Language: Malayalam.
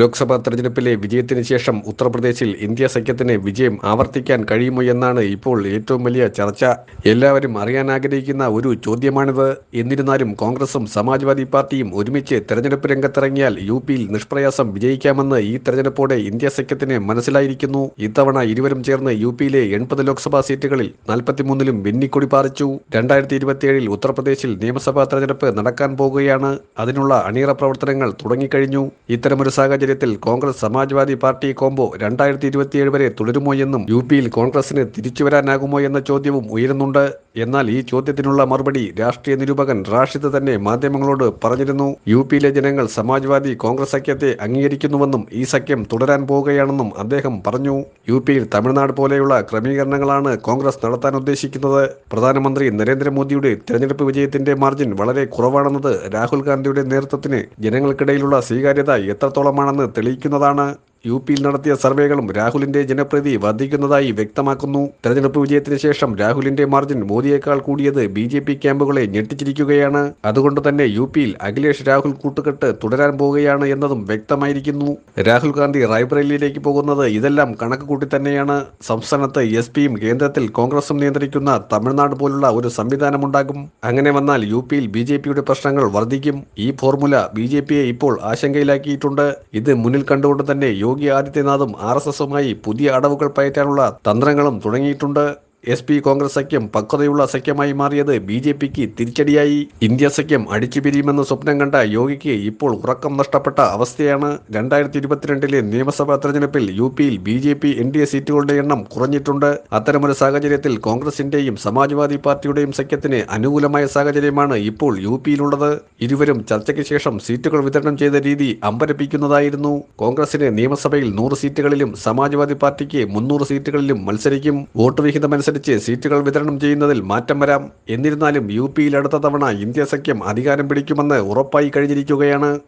ലോക്സഭാ തെരഞ്ഞെടുപ്പിലെ വിജയത്തിന് ശേഷം ഉത്തർപ്രദേശിൽ ഇന്ത്യ സഖ്യത്തിന് വിജയം ആവർത്തിക്കാൻ കഴിയുമോ എന്നാണ് ഇപ്പോൾ ഏറ്റവും വലിയ ചർച്ച. എല്ലാവരും അറിയാൻ ആഗ്രഹിക്കുന്ന ഒരു ചോദ്യമാണിത്. എന്നിരുന്നാലും കോൺഗ്രസും സമാജ്വാദി പാർട്ടിയും ഒരുമിച്ച് തെരഞ്ഞെടുപ്പ് രംഗത്തിറങ്ങിയാൽ യു പിയിൽ നിഷ്പ്രയാസം വിജയിക്കാമെന്ന് ഈ തെരഞ്ഞെടുപ്പോടെ ഇന്ത്യ സഖ്യത്തിന് മനസ്സിലായിരിക്കുന്നു. ഇത്തവണ ഇരുവരും ചേർന്ന് യു പിയിലെ എൺപത് ലോക്സഭാ സീറ്റുകളിൽ നാൽപ്പത്തിമൂന്നിലും വെന്നിക്കൊടി പാറിച്ചു. രണ്ടായിരത്തി ഇരുപത്തിയേഴിൽ ഉത്തർപ്രദേശിൽ നിയമസഭാ തെരഞ്ഞെടുപ്പ് നടക്കാൻ പോകുകയാണ്. അതിനുള്ള അണിയറ പ്രവർത്തനങ്ങൾ തുടങ്ങിക്കഴിഞ്ഞു. ഇത്തരമൊരു സാഹചര്യത്തിൽ കോൺഗ്രസ് സമാജ്വാദി പാർട്ടി കോംബോ രണ്ടായിരത്തി ഇരുപത്തിയേഴ് വരെ തുടരുമോ എന്നും യു പിയിൽ കോൺഗ്രസിന് തിരിച്ചുവരാനാകുമോ എന്ന ചോദ്യവും ഉയരുന്നുണ്ട്. എന്നാൽ ഈ ചോദ്യത്തിനുള്ള മറുപടി രാഷ്ട്രീയ നിരൂപകൻ റാഷിദ് തന്നെ മാധ്യമങ്ങളോട് പറഞ്ഞിരുന്നു. യു പിയിലെ ജനങ്ങൾ സമാജ്വാദി കോൺഗ്രസ് സഖ്യത്തെ അംഗീകരിക്കുന്നുവെന്നും ഈ സഖ്യം തുടരാൻ പോവുകയാണെന്നും അദ്ദേഹം പറഞ്ഞു. യു പിയിൽ തമിഴ്നാട് പോലെയുള്ള ക്രമീകരണങ്ങളാണ് കോൺഗ്രസ് നടത്താൻ ഉദ്ദേശിക്കുന്നത്. പ്രധാനമന്ത്രി നരേന്ദ്രമോദിയുടെ തെരഞ്ഞെടുപ്പ് വിജയത്തിന്റെ മാർജിൻ വളരെ കുറവാണെന്നത് രാഹുൽ ഗാന്ധിയുടെ നേതൃത്വത്തിന് ജനങ്ങൾക്കിടയിലുള്ള സ്വീകാര്യത എത്രത്തോളമാണെന്ന് തെളിയിക്കുന്നതാണ് യു പിയിൽ നടത്തിയ സർവേകളും രാഹുലിന്റെ ജനപ്രീതി വർദ്ധിക്കുന്നതായി വ്യക്തമാക്കുന്നു. തെരഞ്ഞെടുപ്പ് വിജയത്തിന് ശേഷം രാഹുലിന്റെ മാർജിൻ മോദിയേക്കാൾ കൂടിയത് ബി ജെ പി ക്യാമ്പുകളെ ഞെട്ടിച്ചിരിക്കുകയാണ്. അതുകൊണ്ട് തന്നെ യു പിയിൽ അഖിലേഷ് രാഹുൽ കൂട്ടുകെട്ട് തുടരാൻ പോവുകയാണ് എന്നതും വ്യക്തമായിരിക്കുന്നു. രാഹുൽ ഗാന്ധി റായ്ബറേലിയിലേക്ക് പോകുന്നത് ഇതെല്ലാം കണക്ക് കൂട്ടി തന്നെയാണ്. സംസ്ഥാനത്ത് എസ് പിയും കേന്ദ്രത്തിൽ കോൺഗ്രസും നിയന്ത്രിക്കുന്ന തമിഴ്നാട് പോലുള്ള ഒരു സംവിധാനമുണ്ടാകും. അങ്ങനെ വന്നാൽ യു പിയിൽ ബി ജെ പിയുടെ പ്രശ്നങ്ങൾ വർദ്ധിക്കും. ഈ ഫോർമുല ബി ജെ പിയെ ഇപ്പോൾ ആശങ്കയിലാക്കിയിട്ടുണ്ട്. ഇത് മുന്നിൽ കണ്ടുകൊണ്ട് തന്നെ യോഗി ആദിത്യനാഥും ആർ എസ് എസുമായി പുതിയ അടവുകൾ പയറ്റാനുള്ള തന്ത്രങ്ങളും തുടങ്ങിയിട്ടുണ്ട്. എസ് പി കോൺഗ്രസ് സഖ്യം പക്വതയുള്ള സഖ്യമായി മാറിയത് ബി ജെ പിക്ക് തിരിച്ചടിയായി. ഇന്ത്യ സഖ്യം അടിച്ചു പിരിയുമെന്ന് സ്വപ്നം കണ്ട യോഗിക്ക് ഇപ്പോൾ ഉറക്കം നഷ്ടപ്പെട്ട അവസ്ഥയാണ്. രണ്ടായിരത്തി ഇരുപത്തിരണ്ടിലെ നിയമസഭാ തെരഞ്ഞെടുപ്പിൽ യു പിയിൽ B J P N D A സീറ്റുകളുടെ എണ്ണം കുറഞ്ഞിട്ടുണ്ട്. അത്തരമൊരു സാഹചര്യത്തിൽ കോൺഗ്രസിന്റെയും സമാജ്വാദി പാർട്ടിയുടെയും സഖ്യത്തിന് അനുകൂലമായ സാഹചര്യമാണ് ഇപ്പോൾ യു പിയിലുള്ളത്. ഇരുവരും ചർച്ചയ്ക്ക് ശേഷം സീറ്റുകൾ വിതരണം ചെയ്ത രീതി അമ്പരപ്പിക്കുന്നതായിരുന്നു. കോൺഗ്രസിന് നിയമസഭയിൽ നൂറ് സീറ്റുകളിലും സമാജ്വാദി പാർട്ടിക്ക് മുന്നൂറ് സീറ്റുകളിലും മത്സരിക്കും. വോട്ട് വിഹിതമനുസരിച്ച് സീറ്റുകൾ വിതരണം ചെയ്യുന്നതിൽ മാറ്റം വരാം. എന്നിരുന്നാലും യു പിയിൽ അടുത്ത തവണ ഇന്ത്യ സഖ്യം അധികാരം പിടിക്കുമെന്ന് ഉറപ്പായി കഴിഞ്ഞിരിക്കുകയാണ്.